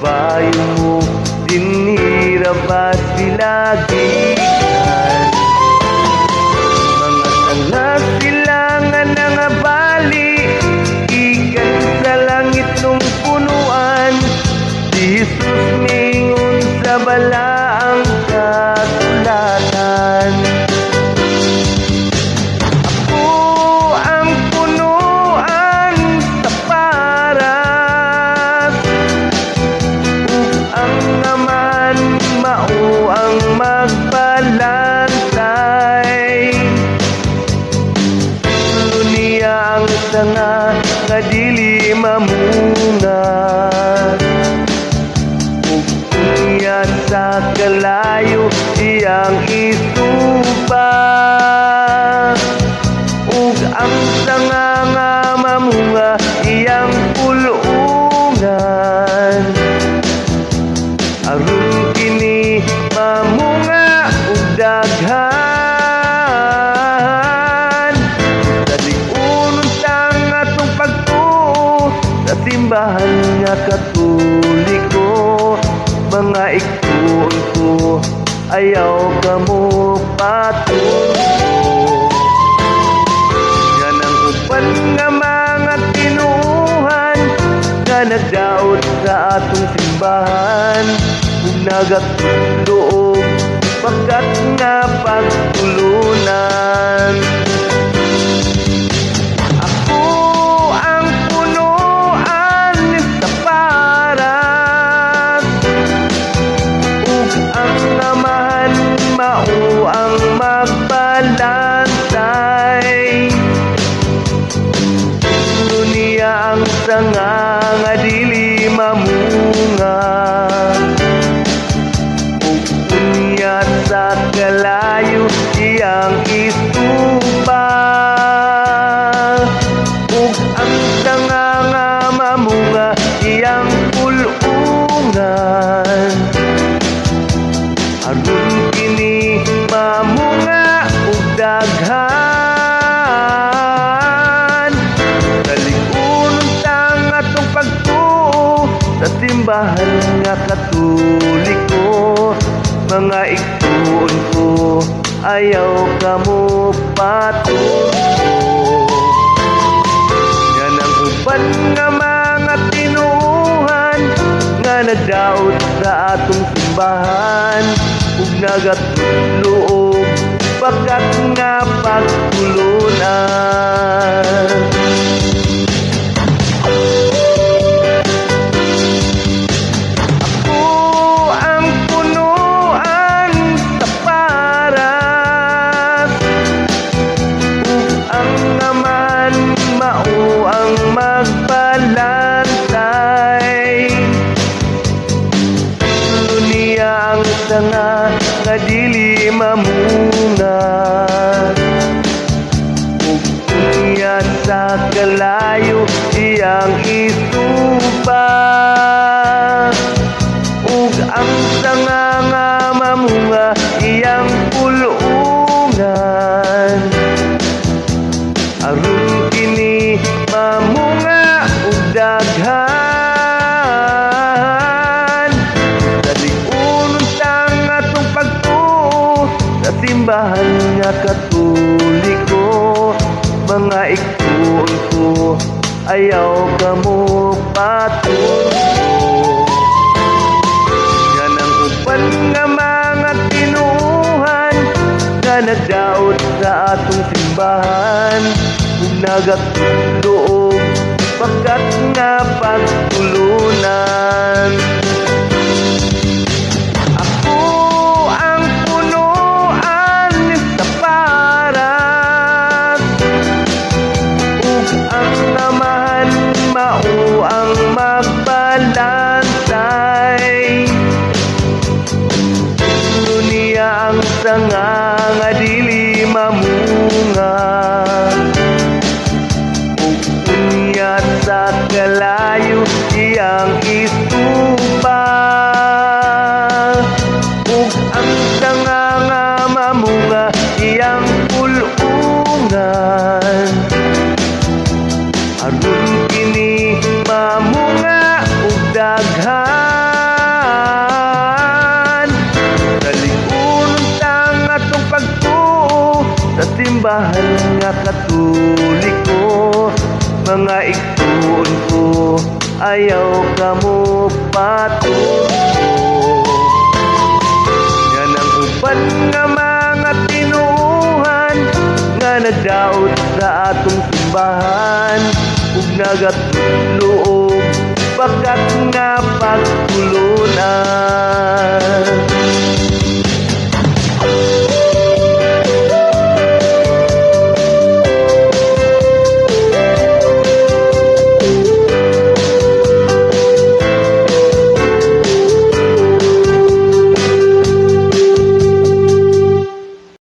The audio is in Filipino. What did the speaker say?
Kung subayo mo simbahan nga katoliko Mga igtuon ko Ayaw ka mo patungo Yan ang uban nga mga tinuhan Nga nagdaot sa atong simbahan. Ug nagatulog Pagkat nga pagtulunan nga dili simbahan nga katoliko Mga igtuon ko Ayaw ka mo patungo Yan ang uban nga mga tinuhan Nga nagdaot sa atong simbahan. Ug nagatulog Bakat nga pagtulunan nga dili mamunga Ug sa kalayo iyang isuba katoliko Mga igtuon ko Ayaw ka mo patungo Yan ang uban nga mga tinuhan Nga nagdaot sa atong simbahan. Ug nagatulog Pagkat nga pagtulunan magbalantay Tulo niya ang sanga nga dili mamunga. Ug unya sa kalayo iyang isupa simbahan nga katoliko Mga igtuon ko ayaw ka mo patungo Yan ang uban nga mga tinuhan Nga nagdaot sa atong simbahan. Ug nagatuloob pagtulunan